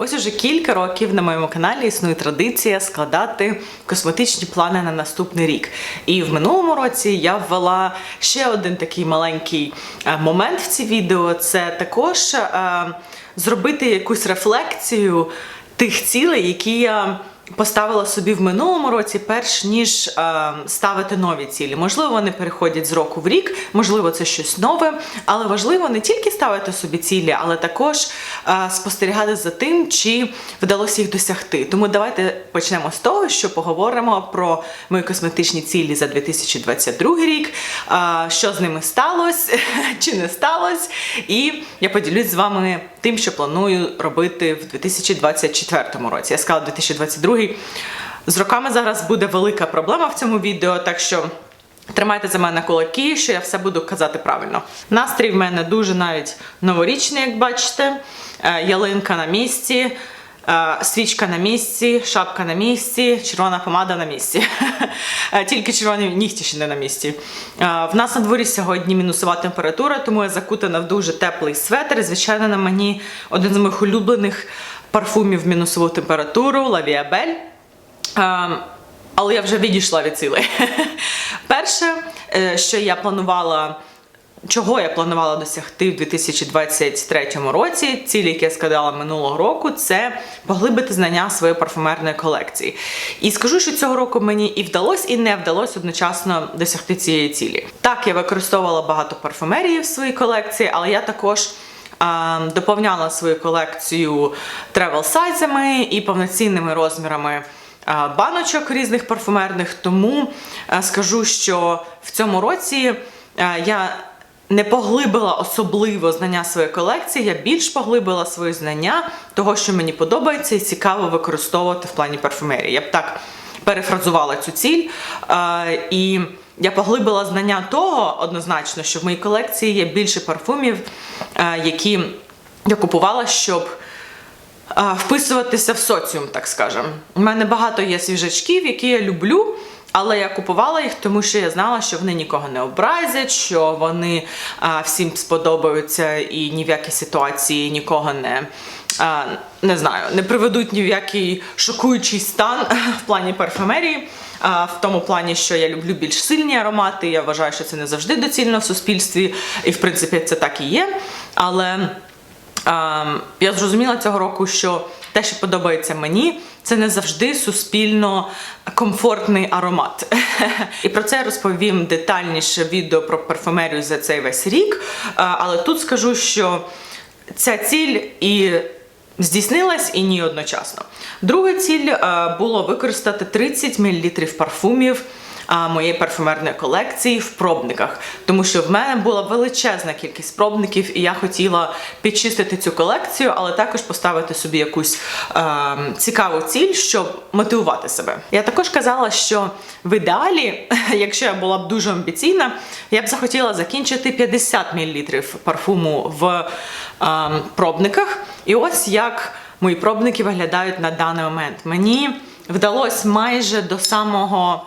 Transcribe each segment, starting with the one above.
Ось уже кілька років на моєму каналі існує традиція складати косметичні плани на наступний рік. І в минулому році я ввела ще один такий маленький е, момент в ці відео. Це також е, зробити якусь рефлексію тих цілей, які я поставила собі в минулому році, перш ніж е, ставити нові цілі. Можливо, вони переходять з року в рік, можливо, це щось нове, але важливо не тільки ставити собі цілі, але також е, спостерігати за тим, чи вдалося їх досягти. Тому давайте почнемо з того, що поговоримо про мої косметичні цілі за 2022 рік, е, що з ними сталося, чи не сталося. І я поділюсь з вами тим, що планую робити в 2024 році. Я сказала 2022. З роками зараз буде велика проблема в цьому відео, так що. Тримайте за мене кулаки, що я все буду казати правильно. Настрій в мене дуже навіть новорічний, як бачите. Е, Ялинка на місці, е, свічка на місці, шапка на місці, червона помада на місці. Е, Тільки червоні нігті ще не на місці. В нас на дворі сьогодні мінусова температура, тому я закутана в дуже теплий светр. Звичайно, на мені один з моїх улюблених парфумів мінусову температуру Лавіабель. Але я вже відійшла від цілей. Перше, е, що я планувала, чого я планувала досягти в 2023 році, цілі, які я складала минулого року, це поглибити знання своєї парфумерної колекції. І скажу, що цього року мені і вдалося, і не вдалося одночасно досягти цієї цілі. Так, я використовувала багато парфумерії в своїй колекції, але я також. Доповняла свою колекцію тревел сайзами і повноцінними розмірами баночок різних парфумерних. Тому скажу, що в цьому році я не поглибила особливо знання своєї колекції, я більш поглибила свої знання того, що мені подобається і цікаво використовувати в плані парфумерії. Я б так перефразувала цю ціль. І я поглибила знання того однозначно, що в моїй колекції є більше парфумів, е, які я купувала, щоб вписуватися в соціум, так скажемо. У мене багато є свіжачків, які я люблю. Але я купувала їх, тому що я знала, що вони нікого не образять, що вони а, всім сподобаються і ні в якій ситуації нікого не, а, не знаю, не приведуть ні в який шокуючий стан в плані парфумерії. В тому плані, що я люблю більш сильні аромати. Я вважаю, що це не завжди доцільно в суспільстві, і в принципі це так і є. Але я зрозуміла цього року, що те, що подобається мені, це не завжди суспільно комфортний аромат. І про це я розповім детальніше відео про парфумерію за цей весь рік. Але тут скажу, що ця ціль і здійснилась і ні одночасно. Друга ціль е, було використати 30 мл парфумів моєї парфумерної колекції в пробниках, тому що в мене була величезна кількість пробників, і я хотіла підчистити цю колекцію, але також поставити собі якусь е, цікаву ціль, щоб мотивувати себе. Я також казала, що в ідеалі, якщо я була б дуже амбіційна, я б захотіла закінчити 50 мл парфуму в е, пробниках. І ось як мої пробники виглядають на даний момент. Мені вдалося майже до самого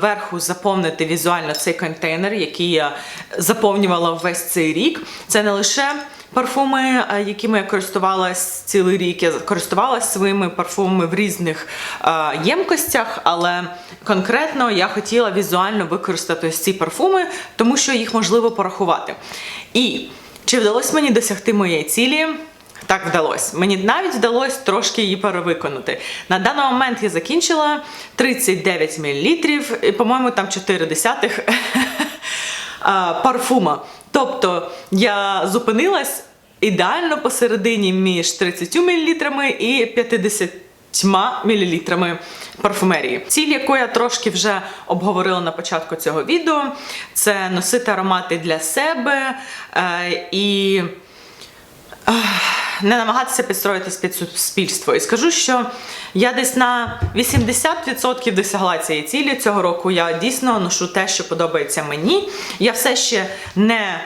верху заповнити візуально цей контейнер, який я заповнювала весь цей рік. Це не лише парфуми, якими я користувалась цілий рік. Я користувалась своїми парфумами в різних а, ємкостях, але конкретно я хотіла візуально використати ці парфуми, тому що їх можливо порахувати. І чи вдалося мені досягти моєї цілі? Так вдалося. Мені навіть вдалося трошки її перевиконати. На даний момент я закінчила 39 мл, і, по-моєму, там 4 десятих парфума. Тобто я зупинилась ідеально посередині між 30 мл і 50 мл парфумерії. Ціль, яку я трошки вже обговорила на початку цього відео, це носити аромати для себе е, і не намагатися підстроїтись під суспільство. І скажу, що я десь на 80% досягла цієї цілі цього року. Я дійсно ношу те, що подобається мені. Я все ще не е,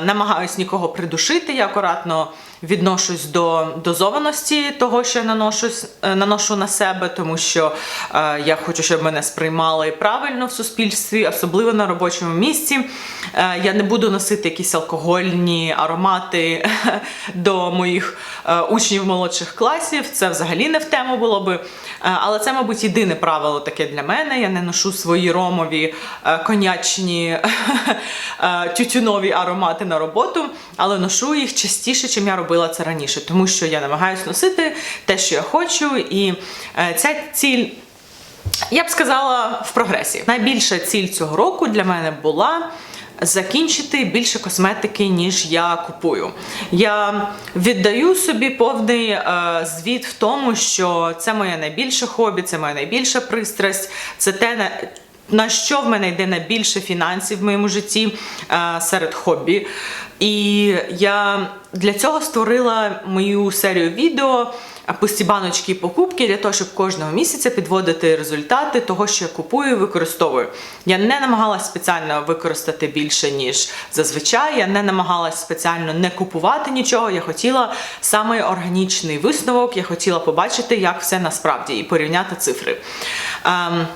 намагаюсь нікого придушити. Я акуратно відношусь до дозованості того, що я наношусь, е, наношу на себе, тому що е, я хочу, щоб мене сприймали правильно в суспільстві, особливо на робочому місці. Е, я не буду носити якісь алкогольні аромати до моїх е, учнів молодших класів. Це взагалі не в тему було би. Е, але це, мабуть, єдине правило таке для мене. Я не ношу свої ромові е, конячні е, тютюнові аромати на роботу, але ношу їх частіше, чим я робила це раніше, тому що я намагаюся носити те, що я хочу, і е, ця ціль. Я б сказала в прогресі. Найбільша ціль цього року для мене була закінчити більше косметики, ніж я купую. Я віддаю собі повний е, звіт в тому, що це моє найбільше хобі, це моя найбільша пристрасть, це те, на, що в мене йде найбільше фінансів в моєму житті е, серед хобі. І я для цього створила мою серію відео пусті баночки і покупки для того, щоб кожного місяця підводити результати того, що я купую і використовую. Я не намагалась спеціально використати більше, ніж зазвичай. Я не намагалась спеціально не купувати нічого. Я хотіла саме органічний висновок. Я хотіла побачити, як все насправді, і порівняти цифри. Ем,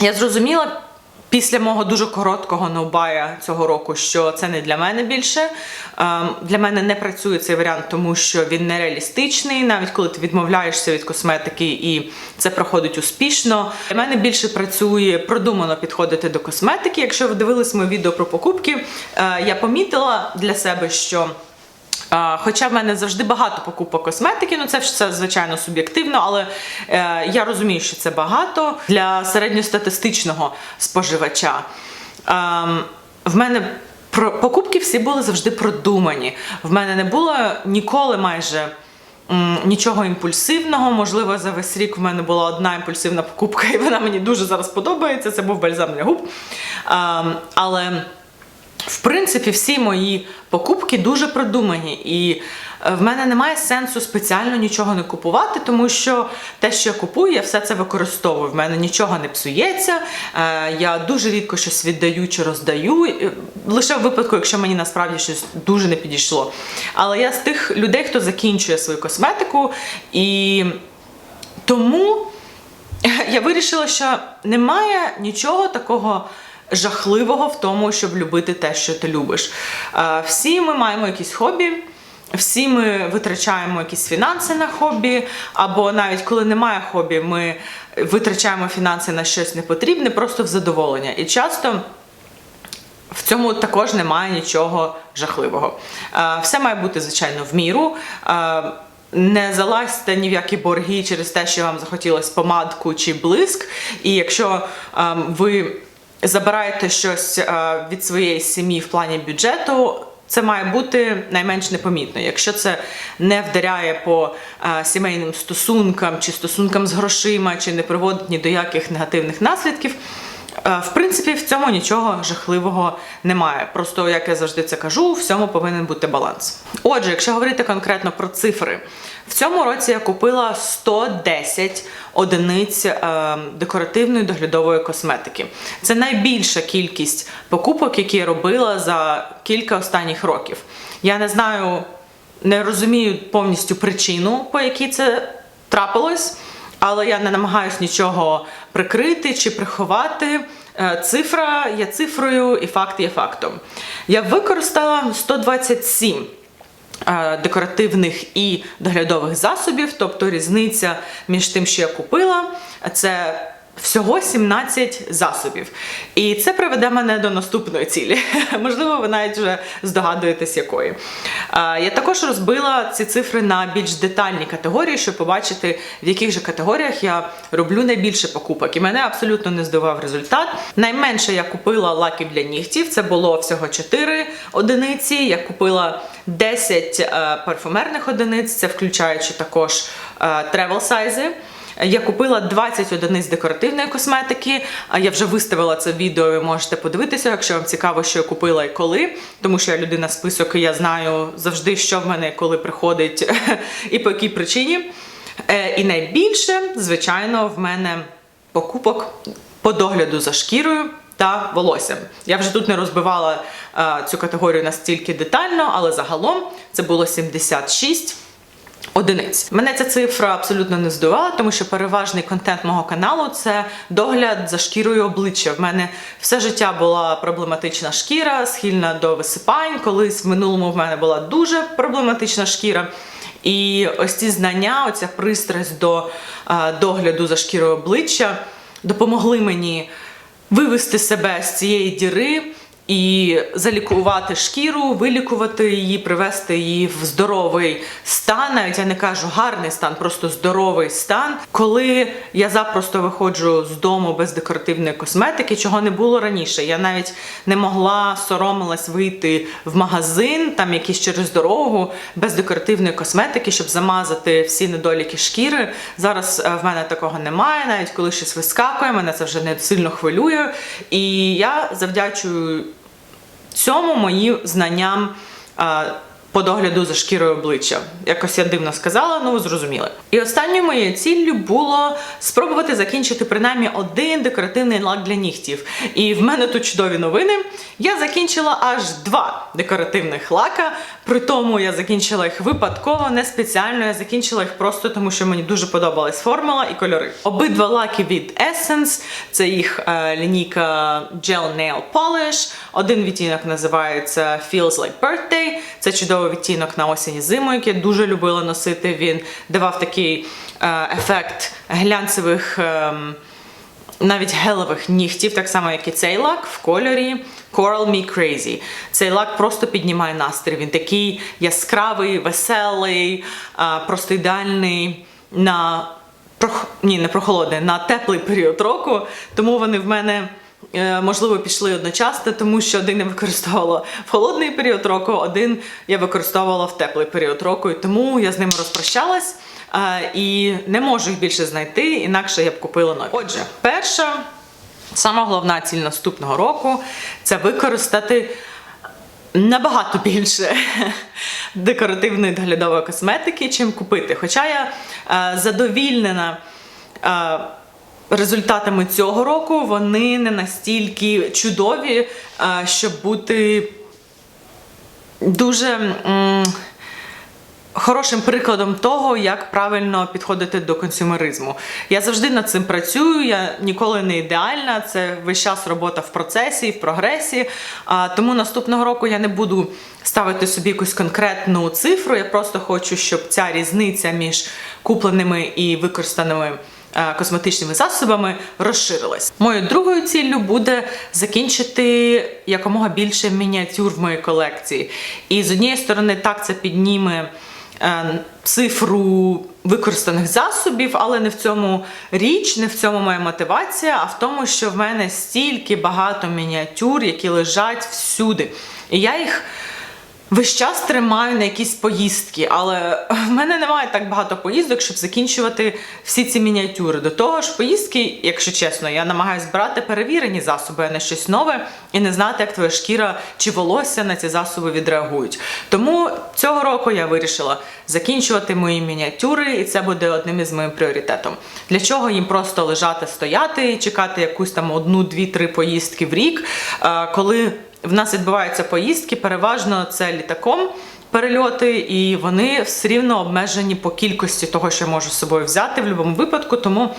я зрозуміла. Після мого дуже короткого ноубая цього року, що це не для мене більше. Ем, Для мене не працює цей варіант, тому що він нереалістичний, навіть коли ти відмовляєшся від косметики і це проходить успішно. Для мене більше працює продумано підходити до косметики. Якщо ви дивились моє відео про покупки, е, я помітила для себе, що. Хоча в мене завжди багато покупок косметики, ну це це звичайно суб'єктивно, але е, я розумію, що це багато для середньостатистичного споживача. Ем, в мене покупки всі були завжди продумані. В мене не було ніколи майже. Нічого імпульсивного, можливо, за весь рік в мене була одна імпульсивна покупка, і вона мені дуже зараз подобається. Це був бальзам для губ. Ем, але в принципі, всі мої покупки дуже продумані, і е, в мене немає сенсу спеціально нічого не купувати, тому що те, що я купую, я все це використовую. В мене нічого не псується. е, Я дуже рідко щось віддаю чи роздаю. е, Лише в випадку, якщо мені насправді щось дуже не підійшло. Але я з тих людей, хто закінчує свою косметику, і тому я вирішила, що немає нічого такого жахливого в тому, щоб любити те, що ти любиш. Е, Всі ми маємо якісь хобі. Всі ми витрачаємо якісь фінанси на хобі, або навіть коли немає хобі, ми витрачаємо фінанси на щось непотрібне, просто в задоволення. І часто в цьому також немає нічого жахливого. Е, Все має бути, звичайно, в міру. Е, Не залазьте ні в які борги через те, що вам захотілося помадку чи блиск. І якщо ем, ви забираєте щось е, від своєї сім'ї в плані бюджету. Це має бути найменш непомітно. Якщо це не вдаряє по е, сімейним стосункам чи стосункам з грошима, чи не приводить ні до яких негативних наслідків, в принципі, в цьому нічого жахливого немає. Просто, як я завжди це кажу, в цьому повинен бути баланс. Отже, якщо говорити конкретно про цифри, в цьому році я купила 110 одиниць е, декоративної доглядової косметики. Це найбільша кількість покупок, які я робила за кілька останніх років. Я не знаю, не розумію повністю причину, по якій це трапилось, але я не намагаюся нічого прикрити чи приховати. Е, Цифра є цифрою, і факт є фактом. Я використала 127 е, декоративних і доглядових засобів, тобто різниця між тим, що я купила, це всього 17 засобів. І це приведе мене до наступної цілі. Можливо, ви навіть вже здогадуєтесь, якої. Я також розбила ці цифри на більш детальні категорії, щоб побачити, в яких же категоріях я роблю найбільше покупок. І мене абсолютно не здивував результат. Найменше я купила лаків для нігтів, це було всього 4 одиниці. Я купила 10 е, парфумерних одиниць, це включаючи також тревел сайзи. Я купила 20 одиниць декоративної косметики. Я вже виставила це відео. Ви можете подивитися, якщо вам цікаво, що я купила і коли. Тому що я людина список, і я знаю завжди, що в мене коли приходить і по якій причині. Е, І найбільше, звичайно, в мене покупок по догляду за шкірою. Та волоссям. Я вже тут не розбивала е, цю категорію настільки детально, але загалом це було 76 одиниць. Мене ця цифра абсолютно не здивувала, тому що переважний контент мого каналу це догляд за шкірою обличчя. В мене все життя була проблематична шкіра, схильна до висипань. Колись в минулому в мене була дуже проблематична шкіра. І ось ці знання, оця пристрасть до е, догляду за шкірою обличчя допомогли мені вивести себе з цієї діри і залікувати шкіру, вилікувати її, привести її в здоровий стан. Навіть я не кажу гарний стан, просто здоровий стан. Коли я запросто виходжу з дому без декоративної косметики, чого не було раніше. Я навіть не могла соромилась вийти в магазин, там якийсь через дорогу, без декоративної косметики, щоб замазати всі недоліки шкіри. Зараз е, в мене такого немає. Навіть коли щось вискакує, мене це вже не сильно хвилює. І я завдячую цьому мої знанням а, по догляду за шкірою обличчя. Якось я дивно сказала, ну ви зрозуміли. І останньою моєю ціллю було спробувати закінчити принаймні один декоративний лак для нігтів. І в мене тут чудові новини. Я закінчила аж два декоративних лака. При тому я закінчила їх випадково, не спеціально. Я закінчила їх просто тому, що мені дуже подобалась формула і кольори. Обидва лаки від Essence, це їх е, лінійка Gel Nail Polish. Один відтінок називається Feels Like Birthday. Це чудовий відтінок на осінь і зиму, який я дуже любила носити. Він давав такий е, ефект глянцевих. ем, навіть гелевих нігтів, так само, як і цей лак в кольорі Coral Me Crazy. Цей лак просто піднімає настрій. Він такий яскравий, веселий, а, просто ідеальний на ні, не прохолодний, на теплий період року. Тому вони в мене. Е, Можливо, пішли одночасно, тому що один я використовувала в холодний період року, один я використовувала в теплий період року, і тому я з ними розпрощалась е, і не можу їх більше знайти, інакше я б купила нові. Отже, перша, сама головна ціль наступного року це використати набагато більше декоративної доглядової косметики, чим купити. Хоча я е, задовільнена. е, Результатами цього року вони не настільки чудові, е, щоб бути дуже хорошим прикладом того, як правильно підходити до консюмеризму. Я завжди над цим працюю, я ніколи не ідеальна. Це весь час робота в процесі, в прогресі. Тому наступного року я не буду ставити собі якусь конкретну цифру. Я просто хочу, щоб ця різниця між купленими і використаними косметичними засобами розширилась. Моєю другою ціллю буде закінчити якомога більше мініатюр в моїй колекції. І з однієї сторони, так це підніме е, цифру використаних засобів, але не в цьому річ, не в цьому моя мотивація, а в тому, що в мене стільки багато мініатюр, які лежать всюди. І я їх. Весь час тримаю на якісь поїздки, але в мене немає так багато поїздок, щоб закінчувати всі ці мініатюри. До того ж, поїздки, якщо чесно, я намагаюся збирати перевірені засоби, а не щось нове, і не знати, як твоя шкіра чи волосся на ці засоби відреагують. Тому цього року я вирішила закінчувати мої мініатюри, і це буде одним із моїм пріоритетом. Для чого їм просто лежати, стояти і чекати якусь там одну, дві, три поїздки в рік, е, коли в нас відбуваються поїздки, переважно це літаком перельоти, і вони все рівно обмежені по кількості того, що я можу з собою взяти в будь-якому випадку, тому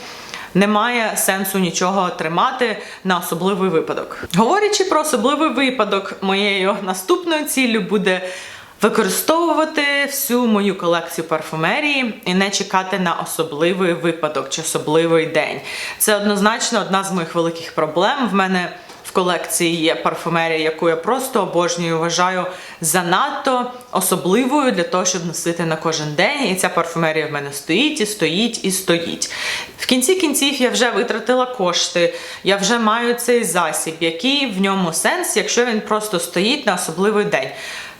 немає сенсу нічого тримати на особливий випадок. Говорячи про особливий випадок, моєю наступною ціллю буде. Використовувати всю мою колекцію парфумерії і не чекати на особливий випадок чи особливий день. Це однозначно одна з моїх великих проблем. В мене колекції є парфумерія, яку я просто обожнюю, вважаю занадто особливою для того, щоб носити на кожен день. І ця парфумерія в мене стоїть і стоїть і стоїть. В кінці кінців я вже витратила кошти, я вже маю цей засіб, який в ньому сенс, якщо він просто стоїть на особливий день.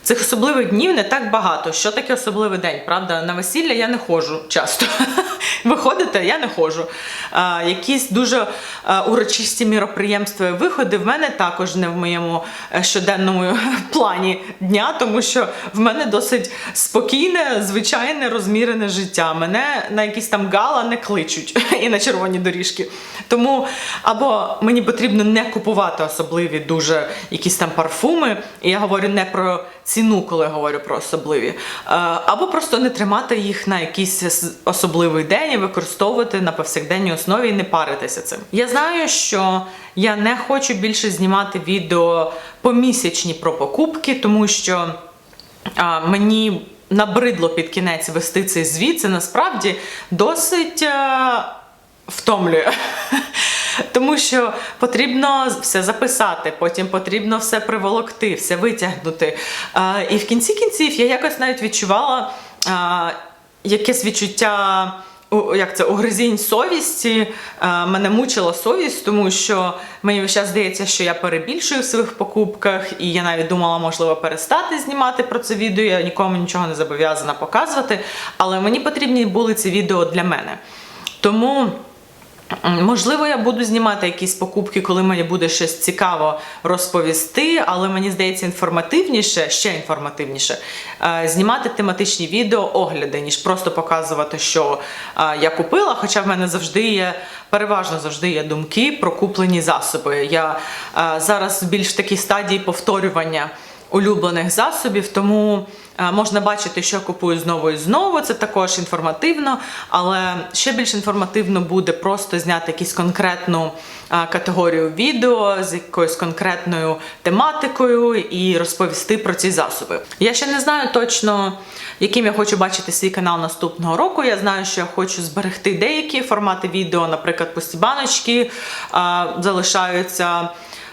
Цих особливих днів не так багато. Що таке особливий день? Правда, на весілля я не ходжу часто. виходите, я не ходжу. А, якісь дуже урочисті міроприємства і виходи в мене також не в моєму е, щоденному плані дня, тому що в мене досить спокійне, звичайне, розмірене життя. Мене на якісь там гала не кличуть і на червоні доріжки. Тому або мені потрібно не купувати особливі дуже якісь там парфуми, і я говорю не про ціну, коли говорю про особливі, е, або просто не тримати їх на якийсь особливий день і використовувати на повсякденній основі і не паритися цим. Я знаю, що я не хочу більше знімати відео помісячні про покупки, тому що мені набридло під кінець вести цей звіт. Це насправді досить а, втомлює. Тому що потрібно все записати, потім потрібно все приволокти, все витягнути. І в кінці кінців я якось навіть відчувала якесь відчуття. Як це угризінь совісті мене мучила совість, тому що мені час здається, що я перебільшую в своїх покупках, і я навіть думала, можливо, перестати знімати про це відео. Я нікому нічого не зобов'язана показувати. Але мені потрібні були ці відео для мене. Тому. Можливо, я буду знімати якісь покупки, коли мені буде щось цікаво розповісти, але мені здається інформативніше, ще інформативніше, е, знімати тематичні відео огляди, ніж просто показувати, що е, я купила. Хоча в мене завжди є, переважно завжди є думки про куплені засоби. Я е, зараз в більш такій стадії повторювання улюблених засобів, тому е, можна бачити, що купую знову і знову. Це також інформативно, але ще більш інформативно буде просто зняти якусь конкретну е, категорію відео з якоюсь конкретною тематикою і розповісти про ці засоби. Я ще не знаю точно, яким я хочу бачити свій канал наступного року. Я знаю, що я хочу зберегти деякі формати відео, наприклад, пусті баночки е, залишаються,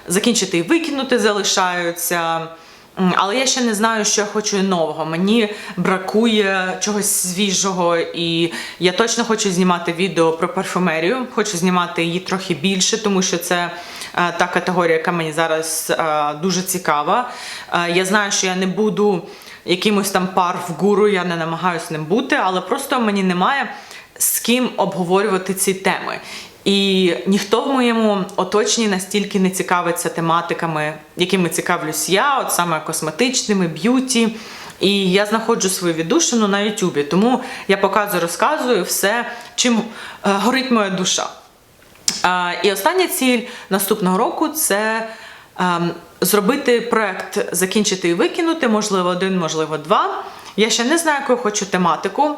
закінчити і викинути залишаються. Але я ще не знаю, що я хочу нового. Мені бракує чогось свіжого, і я точно хочу знімати відео про парфумерію. Хочу знімати її трохи більше, тому що це е, та категорія, яка мені зараз е, дуже цікава. Е, я знаю, що я не буду якимось там парф-гуру, я не намагаюся ним бути, але просто мені немає з ким обговорювати ці теми. І ніхто в моєму оточенні настільки не цікавиться тематиками, якими цікавлюсь я, от саме косметичними, б'юті. І я знаходжу свою віддушину на Ютубі. Тому я показую, розказую все, чим е, горить моя душа. І остання ціль наступного року це ем, зробити проект, закінчити і викинути, можливо, один, можливо, два. Я ще не знаю, яку хочу тематику е,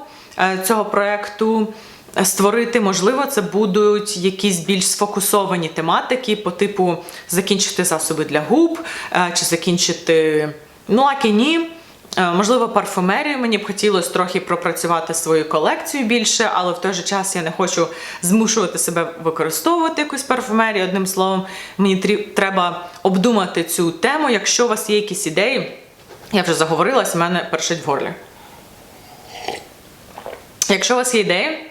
цього проекту е, створити. Можливо, це будуть якісь більш сфокусовані тематики по типу закінчити засоби для губ, е, чи закінчити ну, лаки ні. Е, Можливо, парфумерію мені б хотілося трохи пропрацювати свою колекцію більше, але в той же час я не хочу змушувати себе використовувати якусь парфумерію. Одним словом, мені треба обдумати цю тему. Якщо у вас є якісь ідеї, я вже заговорилась, в мене першить в горлі. Якщо у вас є ідеї,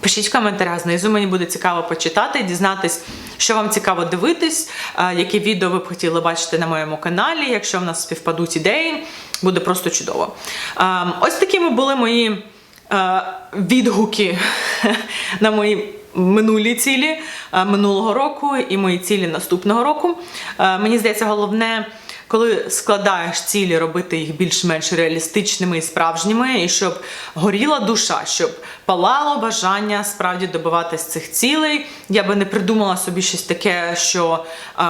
Пишіть в коментарях знизу, мені буде цікаво почитати, дізнатись, що вам цікаво дивитись, е, які відео ви б хотіли бачити на моєму каналі. Якщо в нас співпадуть ідеї, буде просто чудово. Е, Ось такими були мої е, відгуки на мої минулі цілі е, минулого року і мої цілі наступного року. Мені здається, головне. Коли складаєш цілі, робити їх більш-менш реалістичними і справжніми, і щоб горіла душа, щоб палало бажання справді добиватись цих цілей. Я би не придумала собі щось таке, що е,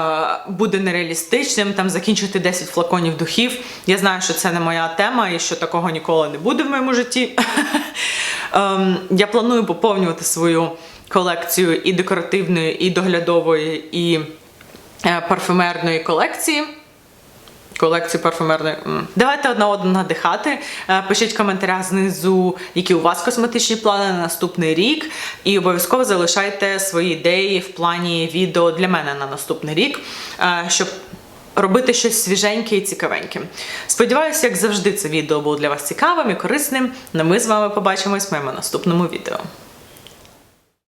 буде нереалістичним, там закінчити 10 флаконів духів. Я знаю, що це не моя тема і що такого ніколи не буде в моєму житті. Ем, Я планую поповнювати свою колекцію і декоративної, і доглядової, і е, парфюмерної колекції. Колекцію парфумерної. Давайте одна одну надихати. Е, Пишіть в коментарях знизу, які у вас косметичні плани на наступний рік. І обов'язково залишайте свої ідеї в плані відео для мене на наступний рік, е, щоб робити щось свіженьке і цікавеньке. Сподіваюся, як завжди, це відео було для вас цікавим і корисним. Ну ми з вами побачимось в моєму наступному відео.